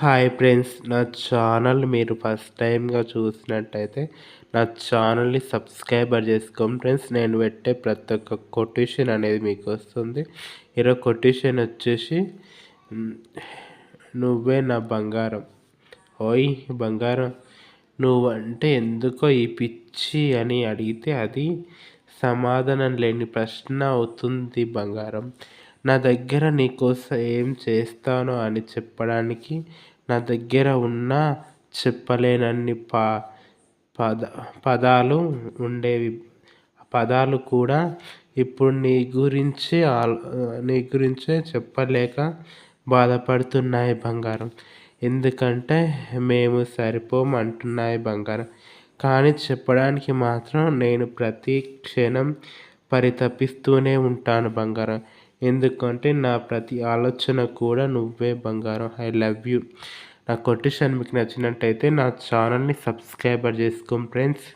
Hi friends నా channel మీరు first టైంగా చూసినట్టయితే నా ఛానల్ని సబ్స్క్రైబర్ చేసుకోండి. ఫ్రెండ్స్ నేను పెట్టే ప్రతి ఒక్క కొటేషన్ అనేది మీకు వస్తుంది. ఈరోజు కొటేషన్ వచ్చేసి నువ్వే నా బంగారం. ఓయ్ బంగారం. నువ్వంటే ఎందుకో ఈ పిచ్చి అని అడిగితే అది సమాధానం లేని ప్రశ్న అవుతుంది బంగారం. నా దగ్గర నీకోసం ఏం చేస్తాను అని చెప్పడానికి నా దగ్గర ఉన్న చెప్పలేనన్ని పా పద పదాలు ఉండేవి. పదాలు కూడా ఇప్పుడు నీ గురించి నీ గురించే చెప్పలేక బాధపడుతున్నాయి బంగారం. ఎందుకంటే మేము సరిపోము అంటున్నాయి బంగారం. కానీ చెప్పడానికి మాత్రం నేను ప్రతి క్షణం పరితపిస్తూనే ఉంటాను బంగారం. ఎందుకంటే నా ప్రతి ఆలోచన కూడా నువ్వే బంగారం. ఐ లవ్ యూ నా కొటేషన్ మీకు నచ్చినట్టయితే నా ఛానల్ని సబ్స్క్రైబర్ చేసుకోండి ఫ్రెండ్స్